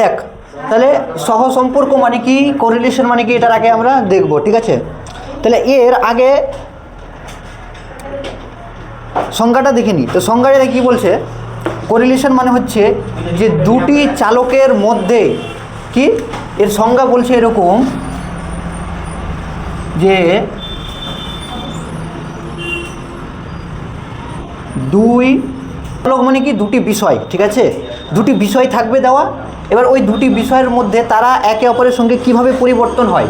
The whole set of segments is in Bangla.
দেখ, তাহলে সহ সম্পর্ক মানে কি? কোরিলেশন মানে কি? এটার আগে আমরা দেখব, ঠিক আছে? তাহলে এর আগে সংজ্ঞাটা দেখে নিই তো সংজ্ঞাটা কি বলছে? কোরিলেশন মানে হচ্ছে যে দুটি চালকের মধ্যে কি? এর সংজ্ঞা বলছে এরকম যে দুই চালক মানে কি? দুটি বিষয়, ঠিক আছে? দুটি বিষয় থাকবে দেওয়া। এবার ওই দুটি বিষয়ের মধ্যে তারা একে অপরের সঙ্গে কীভাবে পরিবর্তন হয়,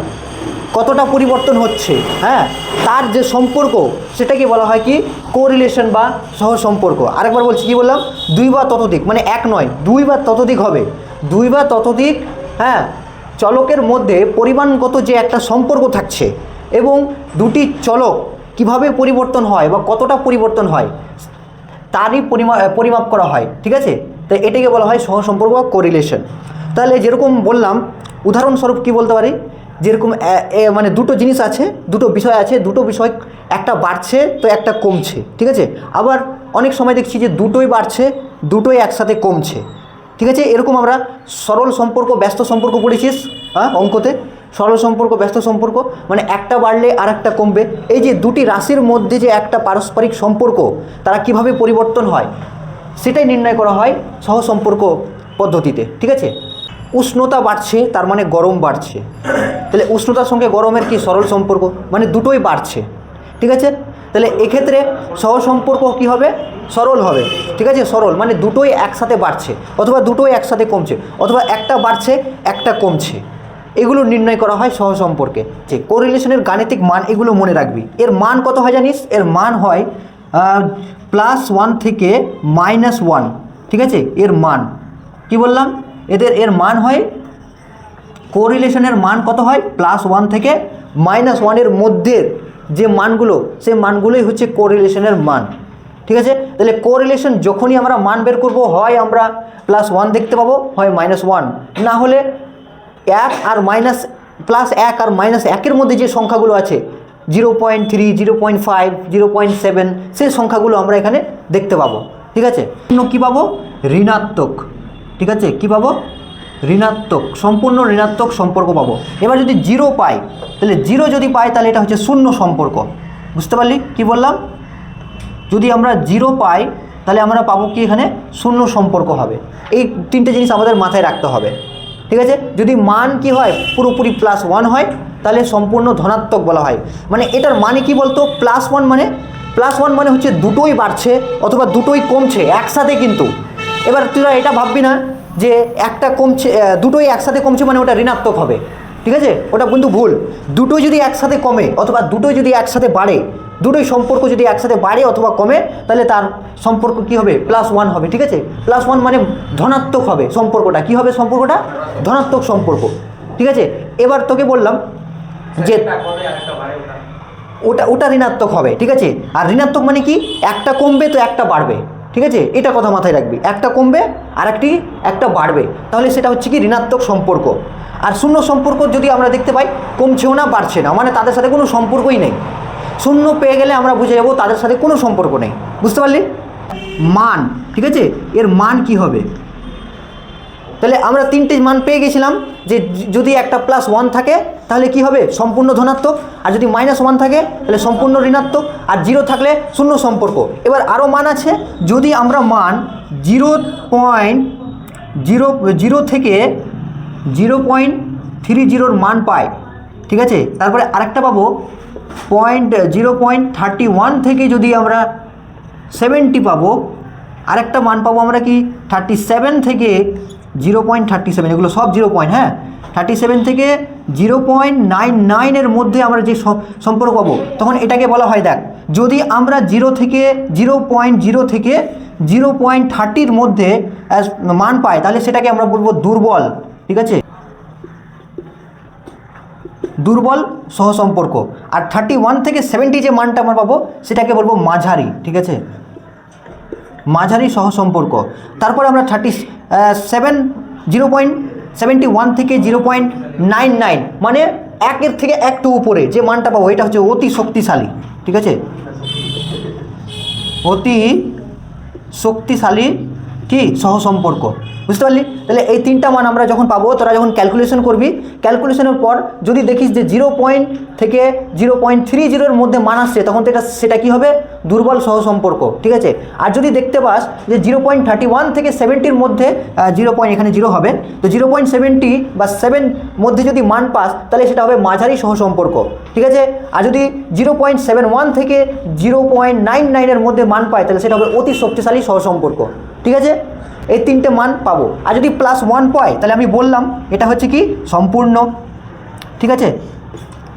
কতটা পরিবর্তন হচ্ছে হ্যাঁ তার যে সম্পর্ক, সেটাকে বলা হয় কি? কোরিলেশন বা সহ সম্পর্ক আরেকবার বলছি, কি বললাম? দুই বা ততোধিক মানে এক নয়, দুই বা ততোধিক হবে। দুই বা ততোধিক হ্যাঁ চলকের মধ্যে পরিমাণগত যে একটা সম্পর্ক থাকছে এবং দুটি চলক কীভাবে পরিবর্তন হয় বা কতটা পরিবর্তন হয়, তারই পরিমা, পরিমাপ করা হয়, ঠিক আছে? তো এটাকে বলা হয় সহসম্পর্ক বা কোরিলেশন তাহলে যেরকম বললাম, উদাহরণস্বরূপ কি বলতে পারি? যেরকম মানে দুটো জিনিস আছে, দুটো বিষয় আছে, দুটো বিষয় একটা বাড়ছে তো একটা কমছে, ঠিক আছে? আবার অনেক সময় দেখছি যে দুটোই বাড়ছে, দুটোই একসাথে কমছে, ঠিক আছে? এরকম আমরা সরল সম্পর্ক, ব্যস্ত সম্পর্ক পড়েছিস হ্যাঁ অঙ্কতে। সরল সম্পর্ক, ব্যস্ত সম্পর্ক মানে একটা বাড়লে আর একটা কমবে। এই যে দুটি রাশির মধ্যে যে একটা পারস্পরিক সম্পর্ক, তারা কীভাবে পরিবর্তন হয়? সেটাই নির্ণয় করা হয় সহসম্পর্ক পদ্ধতিতে, ঠিক আছে? উষ্ণতা বাড়ছে, তার মানে গরম বাড়ছে। তাহলে উষ্ণতার সঙ্গে গরমের কি সরল সম্পর্ক? মানে দুটোই বাড়ছে, ঠিক আছে? তাহলে এক্ষেত্রে সহ সম্পর্ক কী হবে? সরল হবে, ঠিক আছে? সরল মানে দুটোই একসাথে বাড়ছে, অথবা দুটোই একসাথে কমছে, অথবা একটা বাড়ছে, একটা কমছে। এগুলো নির্ণয় করা হয় সহসম্পর্কে। যে কোরিলেশনের গাণিতিক মান এগুলো মনে রাখবি। এর মান কত হয় জানিস? এর মান হয় প্লাস ওয়ান থেকে মাইনাস ওয়ান ঠিক আছে? এর মান। কি বললাম? এদের, এর মান হয় কোরিলেশনের মান কত হয়? প্লাস ওয়ান থেকে মাইনাস ওয়ানের মধ্যে যে মানগুলো, সেই মানগুলোই হচ্ছে কোরিলেশনের মান। ঠিক আছে? তাহলে কোরিলেশন যখনই আমরা মান বের করব, হয় আমরা প্লাস ওয়ান দেখতে পাবো, হয় মাইনাস ওয়ান না হলে এক আর মাইনাস প্লাস এক আর মাইনাস একের মধ্যে যে সংখ্যাগুলো আছে zero point three, zero point five, zero point seven, সেই সংখ্যাগুলো আমরা এখানে দেখতে পাবো। ঠিক আছে? কী পাবো? ঋণাত্মক। ঠিক আছে? কী পাবো? ঋণাত্মক। সম্পূর্ণ ঋণাত্মক সম্পর্ক পাবো। এবার যদি জিরো পাই, তাহলে জিরো যদি পাই, তাহলে এটা হচ্ছে শূন্য সম্পর্ক। বুঝতে পারলি? কি বললাম? যদি আমরা জিরো পাই, তাহলে আমরা পাবো কি এখানে? শূন্য সম্পর্ক হবে। এই তিনটে জিনিস আমাদের মাথায় রাখতে হবে। ঠিক আছে? যদি মান কি হয়? পুরোপুরি প্লাস ওয়ান হয়। তাহলে সম্পূর্ণ ধনাত্মক বলা হয়। মানে এটার মানে কি বলতো? প্লাস ওয়ান মানে প্লাস ওয়ান মানে হচ্ছে দুটোই বাড়ছে অথবা দুটোই কমছে একসাথে কিন্তু। এবার তোরা এটা ভাববি না যে একটা কমছে দুটোই একসাথে কমছে মানে ওটা ঋণাত্মক হবে। ঠিক আছে? ওটা কিন্তু ভুল। দুটোই যদি একসাথে কমে অথবা দুটোই যদি একসাথে বাড়ে, দুটোই সম্পর্ক যদি একসাথে বাড়ে অথবা কমে, তাহলে তার সম্পর্ক কি হবে? প্লাস ওয়ান হবে, ঠিক আছে? প্লাস ওয়ান মানে ধনাত্মক হবে সম্পর্কটা। কি হবে সম্পর্কটা? ধনাত্মক সম্পর্ক। ঠিক আছে? এবার তোকে বললাম যে ওটা? ওটা ঋণাত্মক হবে ঠিক আছে? আর ঋণাত্মক মানে কি? একটা কমবে তো একটা বাড়বে ঠিক আছে? এটা কথা মাথায় রাখবি। একটা কমবে আর একটি একটা বাড়বে। তাহলে সেটা হচ্ছে কি? ঋণাত্মক সম্পর্ক। আর শূন্য সম্পর্ক যদি আমরা দেখতে পাই কমছেও না বাড়ছে না। মানে তাদের সাথে কোনো সম্পর্কই নেই। শূন্য পেয়ে গেলে আমরা বুঝে যাব তাদের সাথে কোনো সম্পর্ক নেই। বুঝতে পারলি? মান ঠিক আছে? এর মান কি হবে? তাহলে আমরা তিনটে মান পেয়ে গেছিলাম যে যদি একটা প্লাস ওয়ান থাকে, তাহলে কি হবে? সম্পূর্ণ ধনাত্মক। আর যদি মাইনাস ওয়ান থাকে, তাহলে সম্পূর্ণ ঋণাত্মক। আর জিরো থাকলে শূন্য সম্পর্ক। এবার আরও মান আছে। যদি আমরা মান জিরো পয়েন্ট জিরো জিরো থেকে জিরো পয়েন্ট থ্রি জিরোর মান পাই, ঠিক আছে? তারপরে আরেকটা পাবো। Point zero point thirty one থেকে যদি আমরা সেভেন্টি পাবো, আরেকটা মান পাবো আমরা কি? থার্টি সেভেন থেকে জিরো পয়েন্ট থার্টি সেভেন এগুলো সব জিরো পয়েন্ট হ্যাঁ? থার্টি সেভেন থেকে জিরো পয়েন্ট নাইন নাইনের মধ্যে আমরা যে সম্পর্ক পাবো, তখন এটাকে বলা হয়, দেখ, যদি আমরা জিরো থেকে জিরো পয়েন্ট জিরো থেকে জিরো পয়েন্ট থার্টির মধ্যে as মান পাই, তাহলে সেটাকে আমরা বলব দুর্বল, ঠিক আছে? দুর্বল সহসম্পর্ক। আর থার্টি ওয়ান থেকে সেভেন্টি যে মানটা আমরা পাবো, সেটাকে বলব মাঝারি, ঠিক আছে? মাঝারি সহসম্পর্ক তারপরে আমরা thirty seven zero point seventy one থেকে জিরো পয়েন্ট নাইন নাইন মানে একের থেকে একটু উপরে যে মানটা পাবো, এটা হচ্ছে অতি শক্তিশালী, ঠিক আছে? অতি শক্তিশালী, কি? সহসম্পর্ক বুঝতে পারলি? তাহলে এই তিনটা মান আমরা যখন পাবো, তোরা যখন ক্যালকুলেশন করবি ক্যালকুলেশনের পর যদি দেখিস যে জিরো পয়েন্ট থেকে জিরো পয়েন্ট থ্রি জিরোর মধ্যে মান আসছে, তখন তো এটা, সেটা কী হবে? দুর্বল সহসম্পর্ক, ঠিক আছে? আর যদি দেখতে পাস যে জিরো পয়েন্ট থার্টি ওয়ান থেকে সেভেন্টির মধ্যে জিরো পয়েন্ট এখানে জিরো হবে, তো জিরো পয়েন্ট সেভেন্টি বা সেভেন মধ্যে যদি মান পাস, তাহলে সেটা হবে মাঝারি সহসম্পর্ক, ঠিক আছে? আর যদি জিরো পয়েন্ট সেভেন ওয়ান থেকে জিরো পয়েন্ট নাইন নাইনের মধ্যে মান পায়, তাহলে সেটা হবে অতি শক্তিশালী সহসম্পর্ক, ঠিক আছে? এই তিনটে মান পাবো। আর যদি প্লাস ওয়ান পায় তাহলে আমি বললাম এটা হচ্ছে কি? সম্পূর্ণ। ঠিক আছে?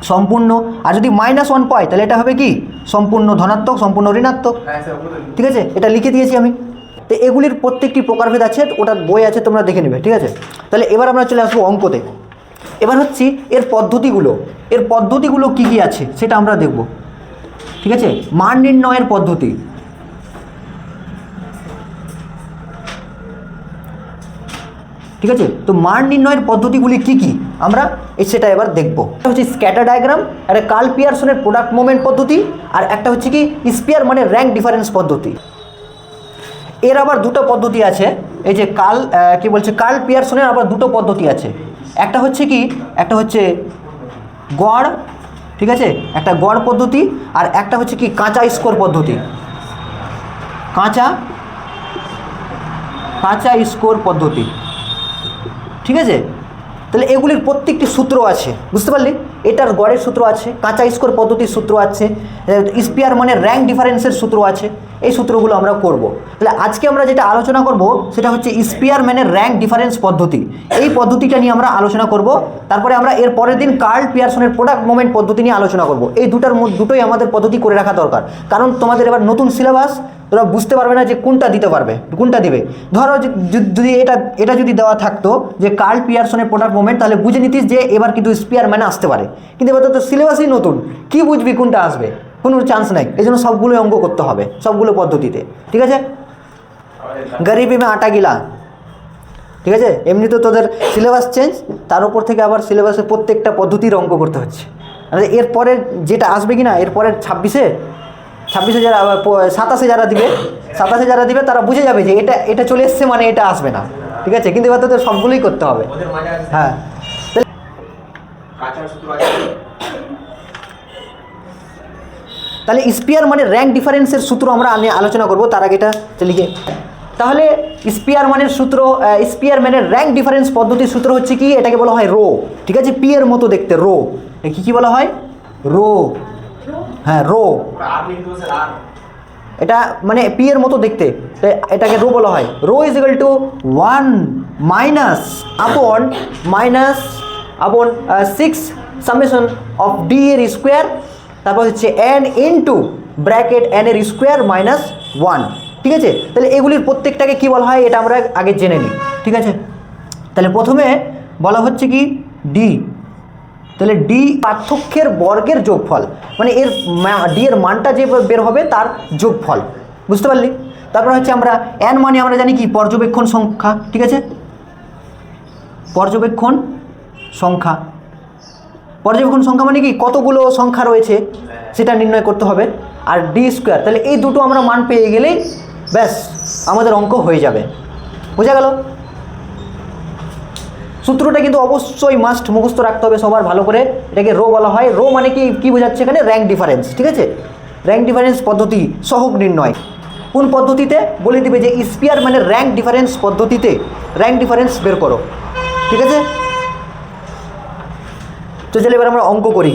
সম্পূর্ণ। আর যদি মাইনাস ওয়ান পায় তাহলে এটা হবে কি? সম্পূর্ণ ধনাত্মক সম্পূর্ণ ঋণাত্মক। ঠিক আছে? এটা লিখে দিয়েছি আমি। তো এগুলির প্রত্যেকটি প্রকারভেদ আছে ওটা বই আছে তোমরা দেখে নেবে। ঠিক আছে? তাহলে এবার আমরা চলে আসব অঙ্কতে। এবার হচ্ছে এর পদ্ধতিগুলো। এর পদ্ধতিগুলো কি কি আছে সেটা আমরা দেখব। ঠিক আছে? মান নির্ণয়ের পদ্ধতি। ঠিক আছে? তো মান নির্ণয়ের পদ্ধতিগুলি কি কি? আমরা সেটা এবার দেখব। একটা হচ্ছে স্ক্যাটার ডায়াগ্রাম, একটা কার্ল পিয়ারসনের প্রোডাক্ট মোমেন্ট পদ্ধতি, আর একটা হচ্ছে কি স্পিয়ার মানে র্যাঙ্ক ডিফারেন্স পদ্ধতি। এর আবার দুটো পদ্ধতি আছে, এই যে কাল কি বলছে, কার্ল পিয়ারসনের আবার দুটো পদ্ধতি আছে। একটা হচ্ছে কি, একটা হচ্ছে গড়, ঠিক আছে? একটা গড় পদ্ধতি, আর একটা হচ্ছে কি কাঁচা স্কোর পদ্ধতি। কাঁচা কাঁচা স্কোর পদ্ধতি। ঠিক আছে? তাহলে এগুলির প্রত্যেকটি সূত্র আছে, বুঝতে পারলি? এটার গড়ের সূত্র আছে, কাঁচা স্কোর পদ্ধতির সূত্র আছে, স্পিয়ার মানে র্যাঙ্ক ডিফারেন্সের সূত্র আছে, এই সূত্রগুলো আমরা করব। তাহলে আজকে আমরা যেটা আলোচনা করব সেটা হচ্ছে স্পিয়ার ম্যানের র্যাঙ্ক ডিফারেন্স পদ্ধতি। এই পদ্ধতিটা নিয়ে আমরা আলোচনা করব, তারপরে আমরা এর পরের দিন কার্ল পিয়ারসনের প্রোডাক্ট মোমেন্ট পদ্ধতি নিয়ে আলোচনা করব। এই দুটার দুটোই আমাদের পদ্ধতি করে রাখা দরকার। কারণ তোমাদের এবার নতুন সিলেবাস তোরা বুঝতে পারবে না যে কোনটা দিতে পারবে, কোনটা দিবে। ধরো যদি- এটা এটা যদি দেওয়া থাকতো যে কার্ল পিয়ারসনের প্রোডাক্ট মোমেন্ট তাহলে বুঝে নিতিস যে এবার কিন্তু স্পিয়ার ম্যানে আসতে পারে। কিন্তু এবার তো সিলেবাসই নতুন, কি বুঝবি কোনটা আসবে? কোনো চান্স নাই এই জন্য সবগুলো অঙ্ক করতে হবে, সবগুলো পদ্ধতিতে, ঠিক আছে? গরিবি মে আটা গিলা, ঠিক আছে? এমনি তো তোদের সিলেবাস চেঞ্জ তার উপর থেকে আবার সিলেবাসের প্রত্যেকটা পদ্ধতির অঙ্ক করতে হচ্ছে। আর এরপরে যেটা আসবে কি না এরপরে ছাব্বিশে ছাব্বিশে যারা সাতাশে যারা দিবে। সাতাশে যারা দিবে তারা বুঝে যাবে যে এটা এটা চলে এসছে মানে এটা আসবে না। ঠিক আছে? কিন্তু এবার তোদের সবগুলোই করতে হবে। হ্যাঁ। তাহলে স্পিয়ার মানে র্যাঙ্ক ডিফারেন্সের সূত্র আমরা আলোচনা করব। তার আগে এটা লিখে তাহলে স্পিয়ার মানের সূত্র স্পিয়ার মানের র্যাঙ্ক ডিফারেন্স পদ্ধতির সূত্র হচ্ছে কি? এটাকে বলা হয় রো ঠিক আছে? পি এর মতো দেখতে রো কি কি বলা হয়? রো হ্যাঁ রো এটা মানে পি এর মতো দেখতে। এটাকে রো বলা হয়। Rho is equal to one minus upon minus upon six summation of D এর স্কোয়ার তারপর হচ্ছে এন ইনটু ব্র্যাকেট এন এর স্কোয়ার মাইনাস ওয়ান ঠিক আছে? তাহলে এগুলির প্রত্যেকটাকে কি বলা হয়? এটা আমরা আগে জেনে নিই। ঠিক আছে? তাহলে প্রথমে বলা হচ্ছে কি? ডি তাহলে ডি পার্থক্যের বর্গের যোগফল মানে এর ডি এর মানটা যে বের হবে তার যোগফল, বুঝতে পারলি? তারপর হচ্ছে আমরা এন মানে আমরা জানি কি? পর্যবেক্ষণ সংখ্যা, ঠিক আছে? পর্যবেক্ষণ সংখ্যা। পর্যবেক্ষণ সংখ্যা মানে কি? কতগুলো সংখ্যা রয়েছে, সেটা নির্ণয় করতে হবে। আর ডি স্কোয়ার তাহলে এই দুটো আমরা মান পেয়ে গেলেই ব্যাস, আমাদের অঙ্ক হয়ে যাবে। বোঝা গেল? সূত্রটা কিন্তু অবশ্যই মাস্ট মুখস্থ রাখতে হবে সবার ভালো করে। এটাকে রো বলা হয়। রো মানে কি কি বোঝাচ্ছে এখানে? র্যাঙ্ক ডিফারেন্স ঠিক আছে? র্যাঙ্ক ডিফারেন্স পদ্ধতি সহগ নির্ণয়। কোন পদ্ধতিতে? বলে দিবে যে স্পিয়ার মানে র্যাঙ্ক ডিফারেন্স পদ্ধতিতে। র্যাঙ্ক ডিফারেন্স বের করো, ঠিক আছে? তো চলে এবার আমরা অঙ্ক করি।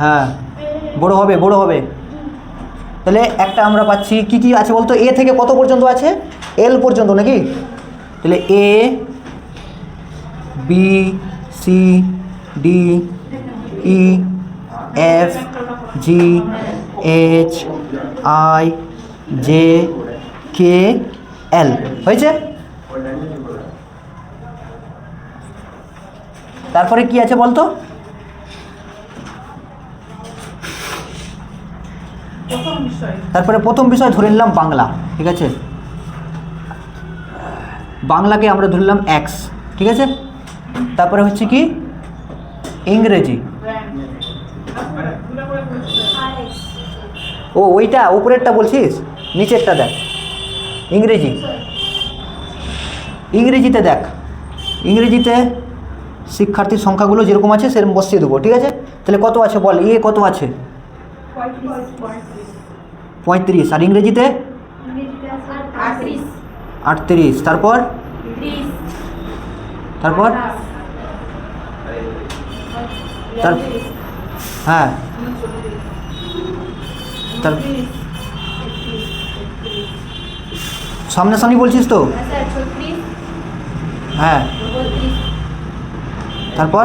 হ্যাঁ বড় হবে বড় হবে। তাহলে একটা আমরা পাচ্ছি, কি কি আছে বলতো? এ থেকে কত পর্যন্ত আছে? এল পর্যন্ত নাকি? তাহলে A B C D E F G H I J K L হয়েছে? তারপরে কি আছে বলতো? তারপরে প্রথম বিষয় ধরে নিলাম বাংলা ঠিক আছে? বাংলাকে আমরা ধরলাম এক্স ঠিক আছে? তারপরে হচ্ছে কি? ইংরেজি। ও ওইটা উপরেরটা বলছিস? নিচেরটা দেখ। ইংরেজি। ইংরেজিতে দেখ। ইংরেজিতে শিক্ষার্থীর সংখ্যাগুলো যেরকম আছে সেরকম বসিয়ে দেবো ঠিক আছে? তাহলে কত আছে বল? এ কত আছে? পঁয়ত্রিশ। আর ইংরেজিতে? আটত্রিশ। তারপর? তারপর? তার- হ্যাঁ। তার সামনাসামনি বলছিস তো? হ্যাঁ তারপর?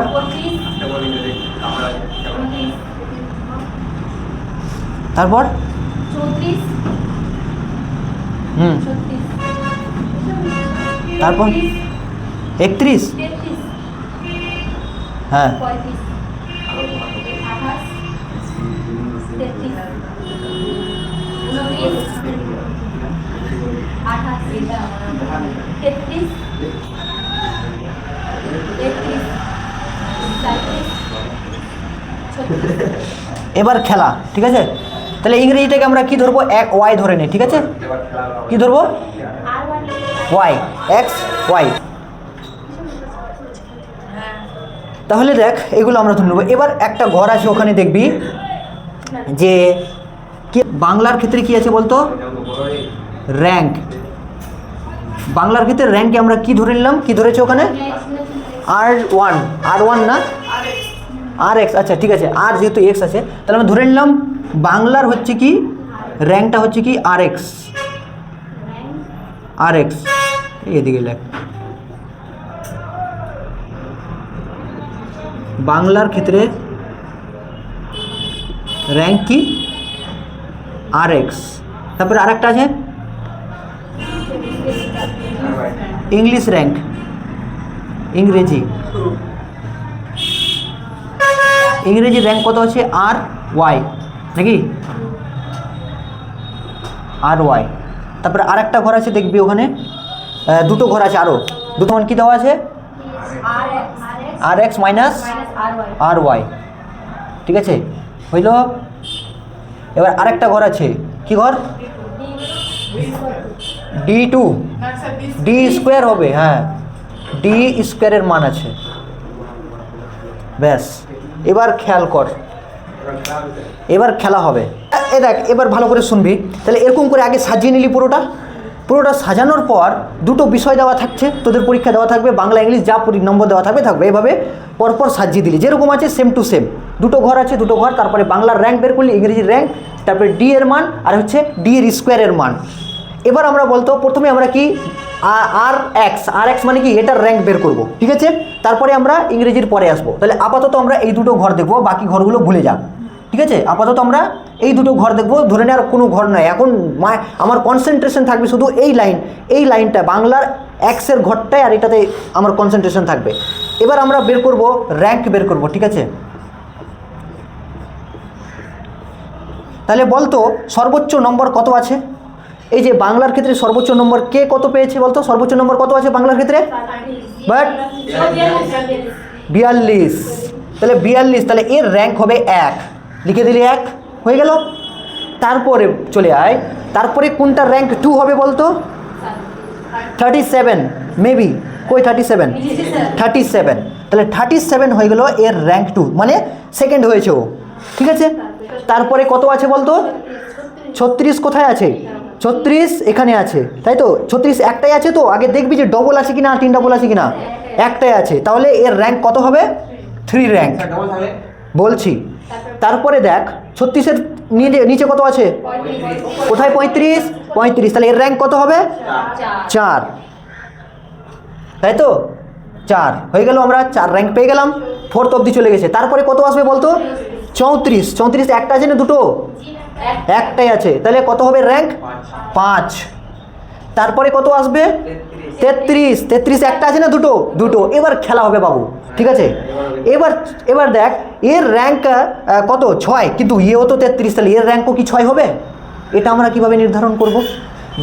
তারপর? হুম। তারপর? একত্রিশ? হ্যাঁ। এবার খেলা, ঠিক আছে? তাহলে ইংরেজিটাকে আমরা কি ধরবো? এক ওয়াই ধরে নিই ঠিক আছে? কি ধরবো? ওয়াই এক্স ওয়াই তাহলে দেখ, এগুলো আমরা ধরে নেব। এবার একটা ঘর আছে, ওখানে দেখবি যে কি, বাংলার ক্ষেত্রে কি আছে বলতো? র্যাঙ্ক বাংলার ক্ষেত্রে র্যাঙ্কে আমরা কি ধরে নিলাম? কি ধরেছে ওখানে? আর ওয়ান আর ওয়ান না? আর এক্স আচ্ছা ঠিক আছে। আর যেহেতু এক্স আছে, তাহলে আমরা ধরে নিলাম বাংলার হচ্ছে কি? র্যাঙ্কটা হচ্ছে কি আর এক্স আর এক্স এদিকে লেখ বাংলার ক্ষেত্রে র্যাঙ্ক কি? আর এক্স তারপরে আরেকটা আছে? ইংলিশ র্যাঙ্ক ইংরেজি। ইংরেজি র্যাঙ্ক কত আছে? আর ওয়াই নাকি? আর ওয়াই তারপরে আরেকটা ঘর আছে দেখবি ওখানে। দুটো ঘর আছে আরও। দুটো মান কী দেওয়া আছে? R X minus minus R Y R Y ঠিক আছে? হইল এবার আরেকটা ঘর আছে। কি ঘর? ডি টু ডি স্কোয়ার হবে হ্যাঁ। ডি স্কোয়ারের মান আছে। ব্যাস। এবার খেয়াল কর। এবার খেলা হবে। এ দেখ এবার ভালো করে শুনবি। তাহলে এরকম করে আগে সাজিয়ে নিলি পুরোটা। পুরোটা সাজানোর পর দুটো বিষয় দেওয়া থাকছে, তোদের পরীক্ষা দেওয়া থাকবে, বাংলা, ইংলিশ, যা নম্বর দেওয়া থাকবে থাকবে। এভাবে পরপর সাজিয়ে দিলি। যেরকম আছে সেম টু সেম দুটো ঘর আছে, দুটো ঘর। তারপরে বাংলার র্যাঙ্ক বের করলি, ইংরেজির র্যাঙ্ক তারপরে ডি এর মান, আর হচ্ছে ডি এর স্কোয়ারের মান। এবার আমরা বলতো, প্রথমে আমরা কি আর এক্স আর এক্স মানে কি? এটার র্যাঙ্ক বের করব, ঠিক আছে? তারপরে আমরা ইংরেজির পরে আসব। তাহলে আপাতত আমরা এই দুটো ঘর দেখব, বাকি ঘরগুলো ভুলে যা। ঠিক আছে? আপাতত আমরা এই দুটো ঘর দেখব। ধরে নেওয়ার কোনো ঘর নয় এখন আমার কনসেন্ট্রেশন থাকবে শুধু এই লাইন এই লাইনটা বাংলার এক্সের ঘরটায় আর এটাতে আমার কনসেন্ট্রেশন থাকবে। এবার আমরা বের করব র্যাঙ্ক বের করব ঠিক আছে? তাহলে বলতো সর্বোচ্চ নম্বর কত আছে? এই যে বাংলার ক্ষেত্রে সর্বোচ্চ নম্বর কে কত পেয়েছে বলতো? সর্বোচ্চ নম্বর কত আছে বাংলার ক্ষেত্রে? বাট বিয়াল্লিশ। তাহলে বিয়াল্লিশ তাহলে এর র্যাঙ্ক হবে এক। লিখে দিলি এক হয়ে গেল। তারপরে চলে আয়। তারপরে কোনটা র্যাঙ্ক টু হবে বলতো? থার্টি সেভেন মেবি কই থার্টি সেভেন থার্টি সেভেন তাহলে থার্টি সেভেন হয়ে গেল এর র্যাঙ্ক টু মানে সেকেন্ড হয়েছে ও। ঠিক আছে? তারপরে কত আছে বলতো? ছত্রিশ কোথায় আছে? ছত্রিশ এখানে আছে। তাই তো? ছত্রিশ একটাই আছে তো? আগে দেখবি যে ডবল আছে কিনা তিন ডবল আছে কিনা। একটাই আছে। তাহলে এর র্যাঙ্ক কত হবে? থ্রি র্যাঙ্ক বলছি। তারপরে দেখ, ছত্রিশের নিচে কত আছে? কোথায় পঁয়ত্রিশ? পঁয়ত্রিশ, তাহলে এর র্যাঙ্ক কত হবে? চার। তাই তো? চার। হয়ে গেল আমরা চার র্যাঙ্ক পেয়ে গেলাম ফোর্থ অবধি চলে গেছে। তারপরে কত আসবে বলতো? চৌত্রিশ। চৌত্রিশ একটা আছে না দুটো? একটাই আছে। তাহলে কত হবে র্যাঙ্ক পাঁচ। তারপরে কত আসবে? তেত্রিশ তেত্রিশ একটা আছে না দুটো? দুটো। এবার খেলা হবে বাবু, ঠিক আছে? এবার এবার দেখ, এর র্যাঙ্ক কত? ছয়। কিন্তু ইয়েও তো তেত্রিশ, তাহলে এর র্যাঙ্কও কি ছয় হবে? এটা আমরা কীভাবে নির্ধারণ করব?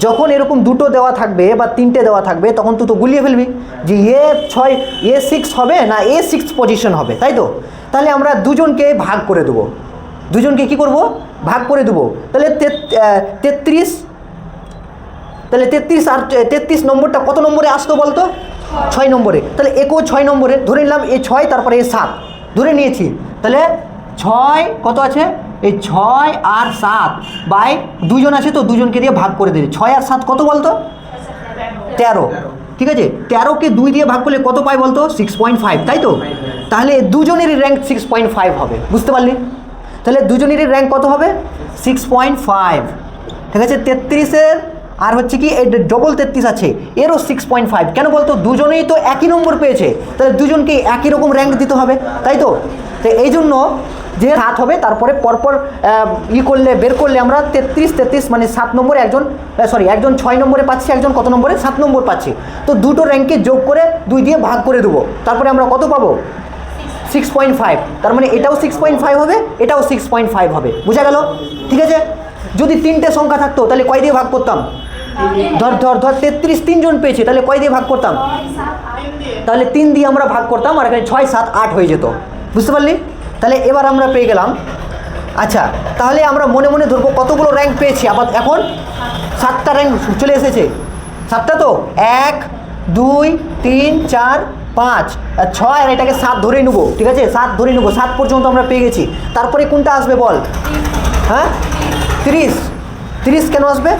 যখন এরকম দুটো দেওয়া থাকবে বা তিনটে দেওয়া থাকবে, তখন তুই তো গুলিয়ে ফেলবি। যে এ ছয়, এ সিক্স হবে না এ সিক্স পজিশন হবে, তাই তো? তাহলে আমরা দুজনকে ভাগ করে দেবো। দুজনকে কি করব? ভাগ করে দেবো। তাহলে তেত্রিশ তাহলে তেত্রিশ আর তেত্রিশ নম্বরটা কত নম্বরে আসতো বলতো? ছয় নম্বরে। তাহলে একও ছয় নম্বরে, ধরে নিলাম এ ছয়, তারপরে এ সাত। ধরে নিয়েছি। তাহলে ছয় কত আছে? এই ছয় আর সাত বাই দুজন আছে তো, দুজনকে দিয়ে ভাগ করে দেবে ছয় আর সাত কত বলতো? তেরো। ঠিক আছে? তেরোকে দুই দিয়ে ভাগ করলে কত পাই বলতো? সিক্স পয়েন্ট ফাইভ তাই তো? তাহলে দুজনেরই র্যাঙ্ক সিক্স পয়েন্ট ফাইভ হবে। বুঝতে পারলি? তাহলে দুজনেরই র্যাঙ্ক কত হবে? সিক্স পয়েন্ট ফাইভ ঠিক আছে? তেত্রিশের আর হচ্ছে কি এই ডবল তেত্রিশ আছে, এরও সিক্স পয়েন্ট ফাইভ কেন বলতো? দুজনেই তো একই নম্বর পেয়েছে। তাহলে দুজনকে একই রকম র্যাঙ্ক দিতে হবে, তাই তো? তো এই জন্য যে সাত হবে, তারপরে পরপর ই করলে, বের করলে আমরা তেত্রিশ তেত্রিশ মানে সাত নম্বরে একজন সরি একজন ছয় নম্বরে পাচ্ছি, একজন কত নম্বরে? সাত নম্বর পাচ্ছি। তো দুটো র্যাঙ্কে যোগ করে দুই দিয়ে ভাগ করে দেবো। তারপরে আমরা কত পাবো? সিক্স পয়েন্ট ফাইভ তার মানে এটাও সিক্স পয়েন্ট ফাইভ হবে, এটাও সিক্স পয়েন্ট ফাইভ হবে। বোঝা গেল? ঠিক আছে? যদি তিনটে সংখ্যা থাকতো, তাহলে কয় দিয়ে ভাগ করতাম? ধর ধর ধর, তেত্রিশ তিনজন পেয়েছে, তাহলে কয় দিয়ে ভাগ করতাম? তাহলে তিন দিয়ে আমরা ভাগ করতাম, আর এখানে ছয়, সাত, আট হয়ে যেত। বুঝতে পারলি? তাহলে এবার আমরা পেয়ে গেলাম। আচ্ছা তাহলে আমরা মনে মনে ধরবো কতগুলো র্যাঙ্ক পেয়েছি, আবার এখন সাতটা র্যাঙ্ক চলে এসেছে। সাতটা তো? এক, দুই, তিন, চার, পাঁচ। ছয়, আর এটাকে সাত ধরে নেব, ঠিক আছে? সাত ধরে নেব, সাত পর্যন্ত আমরা পেয়ে গেছি। তারপরে কোনটা আসবে বল? হ্যাঁ? তিরিশ। তিরিশ কেন আসবে?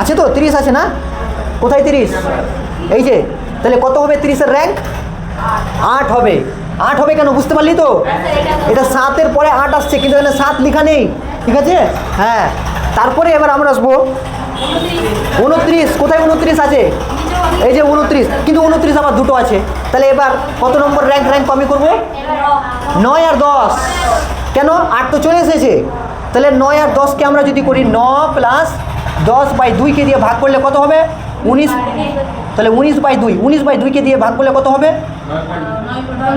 আছে তো তিরিশ আছে না? কোথায় তিরিশ? এই যে তাহলে কত হবে তিরিশের র্যাঙ্ক আট হবে। আট হবে কেন বুঝতে পারলি তো? এটা সাতের পরে আট আসছে কিন্তু এখানে সাত লেখা নেই ঠিক আছে? হ্যাঁ তারপরে এবার আমরা আসব। উনত্রিশ কোথায় উনত্রিশ আছে? এই যে উনত্রিশ কিন্তু উনত্রিশ আমার দুটো আছে। তাহলে এবার কত নম্বর র্যাঙ্ক র্যাঙ্ক কমই করব? নয় আর দশ। কেন? আট তো চলে এসেছে। তাহলে নয় আর দশকে আমরা যদি করি ন প্লাস দশ বাই দুইকে দিয়ে ভাগ করলে কত হবে? উনিশ তাহলে উনিশ বাই দুই, উনিশ বাই দুইকে দিয়ে ভাগ করলে কত হবে?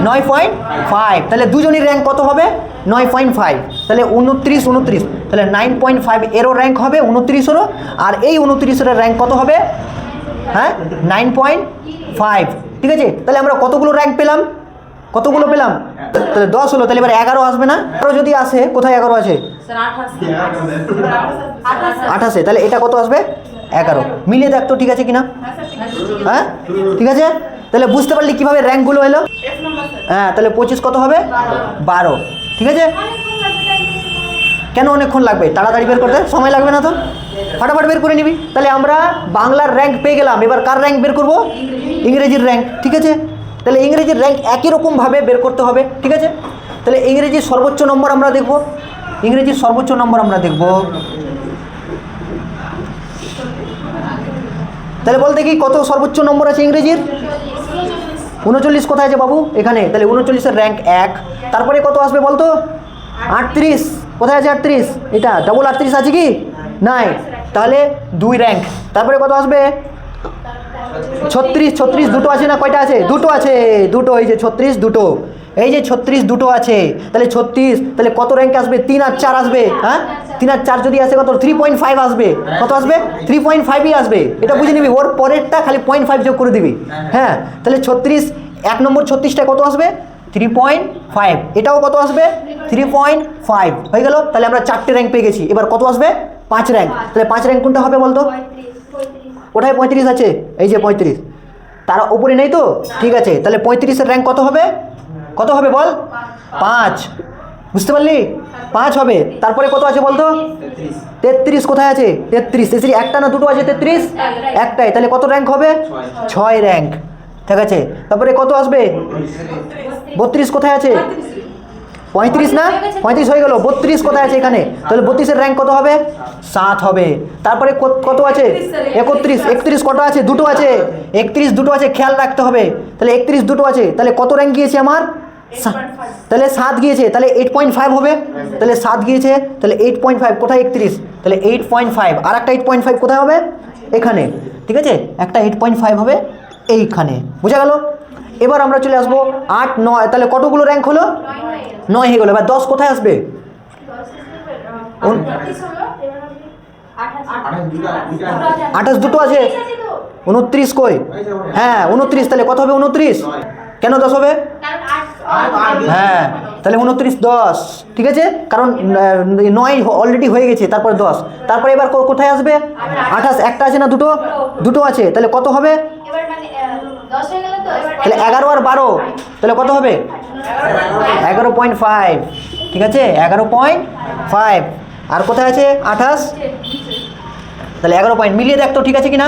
নয় পয়েন্ট ফাইভ তাহলে দুজনের র্যাঙ্ক কত হবে? নয় পয়েন্ট ফাইভ তাহলে উনত্রিশ উনত্রিশ। তাহলে নাইন পয়েন্ট ফাইভ এরও র্যাঙ্ক হবে, উনত্রিশেরও। আর এই উনত্রিশের র্যাঙ্ক কত হবে? হ্যাঁ? নাইন পয়েন্ট ফাইভ ঠিক আছে? তাহলে আমরা কতগুলো র্যাঙ্ক পেলাম? কতগুলো পেলাম? তাহলে দশ হলো, তাহলে এবার এগারো আসবে না? এগারো যদি আসে, কোথায় এগারো আছে? আঠাশে তাহলে এটা কত আসবে? এগারো। মিলিয়ে দেখ তো ঠিক আছে কিনা? হ্যাঁ ঠিক আছে। তাহলে বুঝতে পারলি কীভাবে র্যাঙ্কগুলো এলো? হ্যাঁ তাহলে পঁচিশ কত হবে? বারো। ঠিক আছে? কেন অনেকক্ষণ লাগবে? তাড়াতাড়ি বের করতে। সময় লাগবে না তো ফাটাফাট বের করে নিবি। তাহলে আমরা বাংলার র্যাঙ্ক পেয়ে গেলাম। এবার কার র্যাঙ্ক বের করব? ইংরেজির র্যাঙ্ক। ঠিক আছে? তাহলে ইংরেজির র্যাঙ্ক একই রকমভাবে বের করতে হবে। ঠিক আছে? তাহলে ইংরেজির সর্বোচ্চ নম্বর আমরা দেখব। ইংরেজির সর্বোচ্চ নম্বর আমরা দেখব। তাহলে বলতে কি কত সর্বোচ্চ নম্বর আছে ইংরেজির? উনচল্লিশ কোথায় আছে বাবু? এখানে। তাহলে উনচল্লিশের র্যাঙ্ক এক। তারপরে কত আসবে বলতো? আটত্রিশ। কোথায় আছে আটত্রিশ? এটা ডবল আটত্রিশ আছে কি? নাই। তাহলে দুই র্যাঙ্ক তারপরে কত আসবে? ছত্রিশ। ছত্রিশ দুটো আছে না কয়টা আছে? দুটো আছে। দুটো এই যে ছত্রিশ, দুটো। এই যে ছত্রিশ দুটো আছে, তাহলে ছত্রিশ, তাহলে কত র্যাঙ্ক আসবে? তিন আর চার আসবে হ্যাঁ? তিন আর চার যদি আসে, কত? থ্রি পয়েন্ট ফাইভ আসবে। কত আসবে? থ্রি পয়েন্ট ফাইভই আসবে। এটা বুঝে নিবি, ওর পরেরটা খালি পয়েন্ট ফাইভ যোগ করে দিবি। হ্যাঁ তাহলে ছত্রিশ, এক নম্বর ছত্রিশটা কত আসবে? থ্রি পয়েন্ট ফাইভ এটাও কত আসবে? থ্রি পয়েন্ট ফাইভ হয়ে গেল? তাহলে আমরা চারটে র্যাঙ্ক পেয়ে গেছি। এবার কত আসবে? পাঁচ র্যাঙ্ক তাহলে পাঁচ র্যাঙ্ক কোনটা হবে বলতো? ওটাই পঁয়ত্রিশ আছে। এই যে পঁয়ত্রিশ। তারা উপরে নেই তো? ঠিক আছে। তাহলে পঁয়ত্রিশের র্যাঙ্ক কত হবে? কত হবে বল? পাঁচ। বুঝতে পারলি? পাঁচ হবে। তারপরে কত আছে বলতো? তেত্রিশ। কোথায় আছে? তেত্রিশ। তেত্রিশ একটা না দুটো আছে তেত্রিশ? একটাই। তাহলে কত র্যাঙ্ক হবে? ছয় র্যাঙ্ক ঠিক আছে। তারপরে কত আসবে? বত্রিশ। কোথায় আছে? পঁয়ত্রিশ না? পঁয়ত্রিশ হয়ে গেল, বত্রিশ কোথায় আছে এখানে? তাহলে বত্রিশের র্যাঙ্ক কত হবে? সাত হবে। তারপরে কত- আছে? একত্রিশ একত্রিশ কত আছে? দুটো আছে। একত্রিশ দুটো আছে, খেয়াল রাখতে হবে। তাহলে একত্রিশ দুটো আছে। তাহলে কত র্যাঙ্ক গিয়েছে আমার? তাহলে সাত গিয়েছে। তাহলে এইট পয়েন্ট ফাইভ হবে। তাহলে সাত গিয়েছে। তাহলে এইট পয়েন্ট ফাইভ কোথায় একত্রিশ? তাহলে এইট পয়েন্ট ফাইভ আর একটা এইট পয়েন্ট ফাইভ কোথায় হবে? এখানে। ঠিক আছে? একটা এইট পয়েন্ট ফাইভ হবে এইখানে। বোঝা গেল? এবার আমরা চলে আসব আট নয় তাহলে কতগুলো র্যাঙ্ক হলো? নয় হয়ে গেলো এবার দশ কোথায় আসবে? আঠাশ দুটো আছে। উনত্রিশ কই? হ্যাঁ উনত্রিশ তাহলে কত হবে উনত্রিশ? কেন দশ হবে? হ্যাঁ তাহলে উনত্রিশ দশ ঠিক আছে? কারণ নয় অলরেডি হয়ে গেছে তারপরে দশ। তারপরে এবার কোথায় আসবে? আঠাশ একটা আছে না দুটো? দুটো আছে তাহলে কত হবে? হয়ে তাহলে এগারো আর বারো তাহলে কত হবে? এগারো পয়েন্ট ফাইভ ঠিক আছে? এগারো পয়েন্ট ফাইভ আর কোথায় আছে? আঠাশ? তাহলে এগারো পয়েন্ট মিলিয়ে দেখ তো ঠিক আছে কি না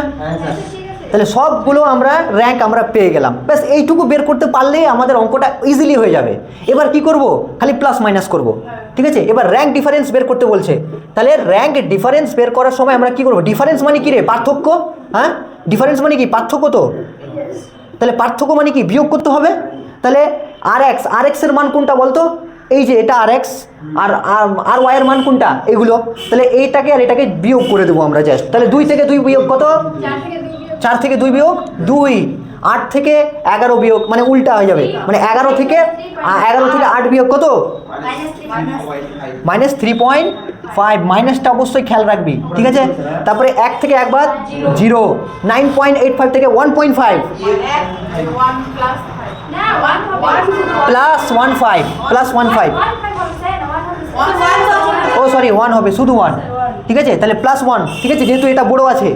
তাহলে সবগুলো আমরা র্যাঙ্ক আমরা পেয়ে গেলাম। ব্যাস এইটুকু বের করতে পারলেই আমাদের অঙ্কটা ইজিলি হয়ে যাবে। এবার কি করব? খালি প্লাস মাইনাস করব। ঠিক আছে? এবার র্যাঙ্ক ডিফারেন্স বের করতে বলছে। তাহলে র্যাঙ্ক ডিফারেন্স বের করার সময় আমরা কি করব? ডিফারেন্স মানে কী রে? পার্থক্য? হ্যাঁ? ডিফারেন্স মানে কি? পার্থক্য তো? তাহলে পার্থক্য মানে কি? বিয়োগ করতে হবে। তাহলে আর এক্স আর এক্সের মান কোনটা বলতো? এই যে এটা আর এক্স আর আর ওয়াইয়ের মান কোনটা? এগুলো। তাহলে এইটাকে আর এটাকে বিয়োগ করে দেবো আমরা জাস্ট তাহলে দুই থেকে দুই বিয়োগ কত? চার থেকে দুই বিয়োগ? দুই। আট থেকে এগারো বিয়োগ মানে উল্টা হয়ে যাবে। মানে এগারো থেকে এগারো থেকে আট বিয়োগ কত? Minus three point five. মাইনাসটা অবশ্যই খেয়াল রাখবি, ঠিক আছে? তারপরে এক থেকে একবার zero. Nine point eight five থেকে one point five. Plus one five, plus one five. ও, সরি, ওয়ান হবে, শুধু ওয়ান। ঠিক আছে? তাহলে প্লাস ওয়ান, ঠিক আছে? যেহেতু এটা বড় আছে।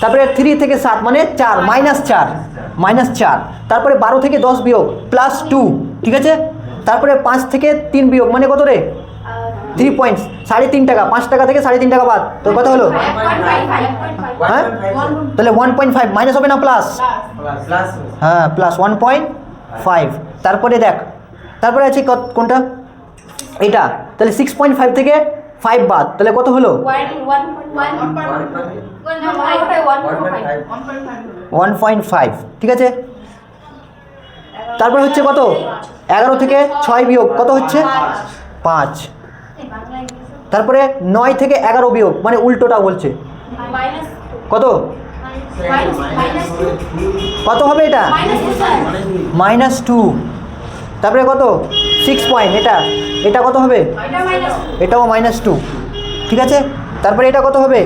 তারপরে থ্রি থেকে সাত মানে চার মাইনাস চার মাইনাস চার। তারপরে বারো থেকে দশ বিয়োগ প্লাস টু ঠিক আছে? তারপরে পাঁচ থেকে তিন বিয়োগ মানে কত রে? থ্রি পয়েন্টস সাড়ে তিন টাকা পাঁচ টাকা থেকে সাড়ে তিন টাকা বাদ। তোর কথা হলো? হ্যাঁ? তাহলে ওয়ান পয়েন্ট ফাইভ মাইনাস হবে না প্লাস হ্যাঁ প্লাস ওয়ান পয়েন্ট ফাইভ তারপরে দেখ তারপরে আছে কত- কোনটা? এটা। তাহলে সিক্স পয়েন্ট ফাইভ থেকে ফাইভ বাদ। তাহলে কত হলো? ওয়ান পয়েন্ট ফাইভ, ঠিক আছে? তারপরে হচ্ছে কত? এগারো থেকে ছয় বিয়োগ, কত হচ্ছে? পাঁচ। তারপরে নয় থেকে এগারো বিয়োগ মানে উল্টোটা বলছে। কত? কত হবে এটা? Minus two. তারপরে কত? সিক্স পয়েন্ট, এটা? এটা কত হবে? এটাও মাইনাস টু। ঠিক আছে? তারপরে এটা কত হবে?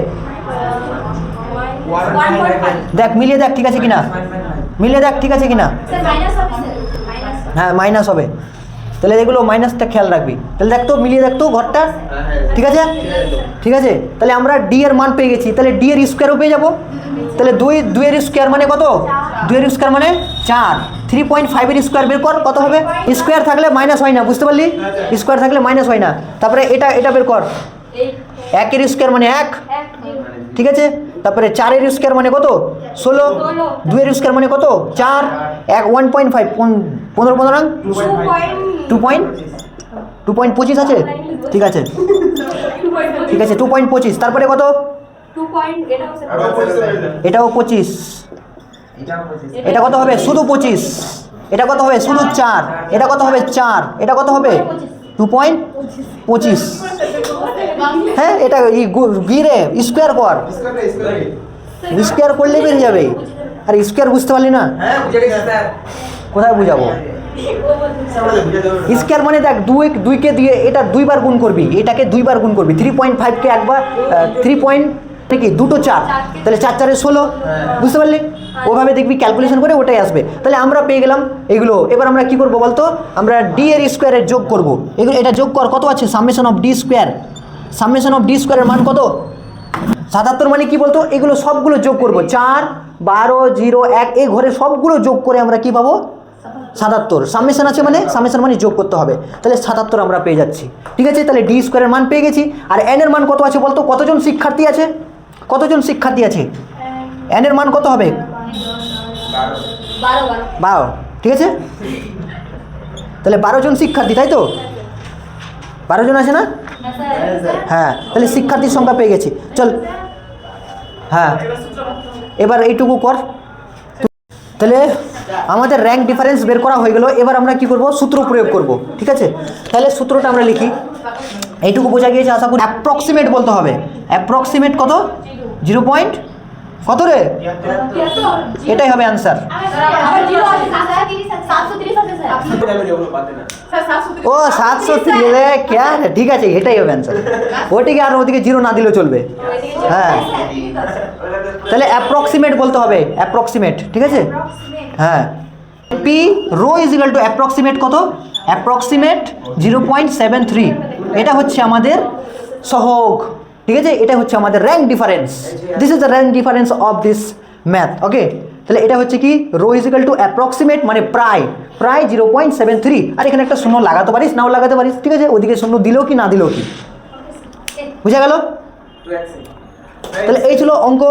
দেখ মিলিয়ে দেখ ঠিক আছে কিনা? মিলিয়ে দেখ ঠিক আছে কিনা? হ্যাঁ মাইনাস হবে। তাহলে এগুলো মাইনাসটা খেয়াল রাখবি। তাহলে দেখ তো মিলিয়ে দেখ তো ঘরটা। ঠিক আছে? ঠিক আছে? তাহলে আমরা ডি এর মান পেয়ে গেছি। তাহলে ডি এর স্কোয়ারও পেয়ে যাব। তাহলে দুই দুইয়ের স্কোয়ার মানে কত? দুইয়ের স্কোয়ার মানে চার। থ্রি পয়েন্ট ফাইভের স্কোয়ার বের কর কত হবে? স্কোয়ার থাকলে মাইনাস হয় না বুঝতে পারলি? স্কোয়ার থাকলে মাইনাস হয় না। তারপরে এটা এটা বের কর। একের স্কোয়ার মানে এক। ঠিক আছে? তারপরে চারের স্কোয়ার মানে কত? ষোলো। দুইয়ের স্কোয়ার মানে কত? চার। এক ওয়ান পয়েন্ট ফাইভ পনেরো পনেরো wrong two point two point পঁচিশ আছে? ঠিক আছে। ঠিক আছে টু পয়েন্ট পঁচিশ। তারপরে কত? এটাও পঁচিশ। এটা কত হবে? শুধু পঁচিশ। এটা কত হবে? শুধু চার। এটা কত হবে? চার। এটা কত হবে? টু পয়েন্ট পঁচিশ। হ্যাঁ এটা গিরে স্কোয়ার কর। স্কোয়ার করলে বেরিয়ে যাবে। আর স্কোয়ার বুঝতে পারলি না? কোথায় বুঝাবো? স্কোয়ার মানে দেখ দুই দুইকে দিয়ে এটা দুইবার গুণ করবি। এটাকে দুইবার গুণ করবি। থ্রি পয়েন্ট ফাইভকে একবার থ্রি পয়েন্ট কি দুটো চার। তাহলে চার চারে ষোলো। বুঝতে পারলি? ওভাবে দেখবি ক্যালকুলেশন করে ওটাই আসবে। তাহলে আমরা পেয়ে গেলাম এগুলো। এবার আমরা কি করব বলতো? আমরা ডি এর স্কোয়ারের যোগ করব। এগুলো এটা যোগ কর কত আছে? Summation of D square summation of D স্কোয়ারের মান কত? সাতাত্তর মানে কি বলতো? এগুলো সবগুলো যোগ করব। চার বারো জিরো এক এই ঘরে সবগুলো যোগ করে আমরা কি পাবো? সাতাত্তর। সামেশন আছে মানে? সামেশন মানে যোগ করতে হবে। তাহলে সাতাত্তর আমরা পেয়ে যাচ্ছি। ঠিক আছে? তাহলে ডি স্কোয়ারের মান পেয়ে গেছি। আর এন এর মান কত আছে বলতো? কতজন শিক্ষার্থী আছে? কতজন শিক্ষার্থী আছে? এন এর মান কত হবে? বারো। ঠিক আছে? তাহলে বারো জন শিক্ষার্থী তাই তো? বারো জন আছে না? হ্যাঁ তাহলে শিক্ষার্থীর সংখ্যা পেয়ে গেছি। চল। হ্যাঁ। এবার এইটুকু কর। তাহলে আমাদের র্যাঙ্ক ডিফারেন্স বের করা হয়ে গেল। এবার আমরা কি করব? সূত্র প্রয়োগ করব। ঠিক আছে? তাহলে সূত্রটা আমরা লিখি। এইটুকু বোঝা গিয়েছে আশা করি। অ্যাপ্রক্সিমেট বলতে হবে। অ্যাপ্রক্সিমেট কত? Zero point? কত রে? এটাই হবে অ্যান্সার সাতশো তিরিশ ও সাতশো রে ক্যা? ঠিক আছে এটাই হবে অ্যান্সার ওটিকে আর ওদিকে জিরো না দিলেও চলবে। হ্যাঁ। তাহলে অ্যাপ্রক্সিমেট বলতে হবে অ্যাপ্রক্সিমেট ঠিক আছে? হ্যাঁ। P rho is equal to approximate কত? Approximate zero point seven three এটা হচ্ছে আমাদের সহগ। ঠিক আছে? এটা হচ্ছে আমাদের rank difference this is the rank difference of this math okay তাহলে এটা হচ্ছে কি? Rho is equal to approximate মানে প্রায়। প্রায় জিরো পয়েন্ট সেভেন থ্রি আর এখানে একটা শূন্য লাগাতে পারিস, নাও লাগাতে পারিস, ঠিক আছে? ওদিকে শূন্য দিলেও কি, না দিলেও কি? বুঝা গেল? তাহলে এই ছিল অঙ্ক।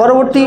পরবর্তী